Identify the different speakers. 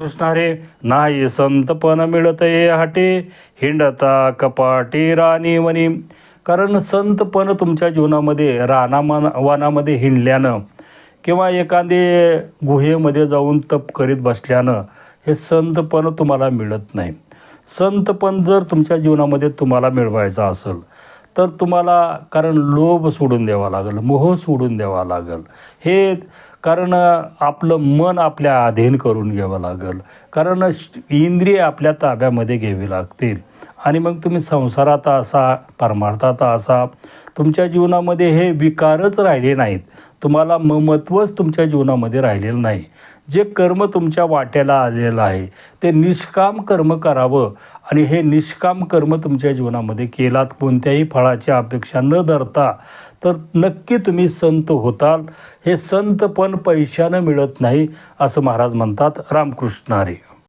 Speaker 1: कृष्णारे नाही संतपण मिळतये हाटे. हिंडता कपाटी राणी वनी कारण संतपण तुमच्या जीवनामध्ये रानामान वनामध्ये हिंडल्यानं किंवा एखादे गुहेमध्ये जाऊन तप करीत बसल्यानं हे संतपण तुम्हाला मिळत नाही. संतपण जर तुमच्या जीवनामध्ये तुम्हाला मिळवायचं असेल तर तुम्हाला कारण लोभ सोडून द्यावा लागेल मोह सोडून द्यावा लागेल. हे कारण आपलं मन आपल्या अधीन करून घ्यावं लागेल. कारण श- इंद्रिय आपल्या ताब्यामध्ये घ्यावी लागतील. आणि मग तुम्ही संसारात असा परमार्थात असा तुमच्या जीवनामध्ये हे विकारच राहिले नाहीत. तुम्हाला ममत्वच तुमच्या जीवनामध्ये राहिलेलं नाही. जे कर्म तुमच्या वाट्याला आलेलं आहे ते निष्काम कर्म करावं आणि हे निष्काम कर्म तुमच्या जीवनामध्ये केलात कोणत्याही फळाची अपेक्षा न धरता तर नक्की तुम्ही संत होताल. हे संत पण पैशानं मिळत नाही असं महाराज म्हणतात. रामकृष्ण हरी.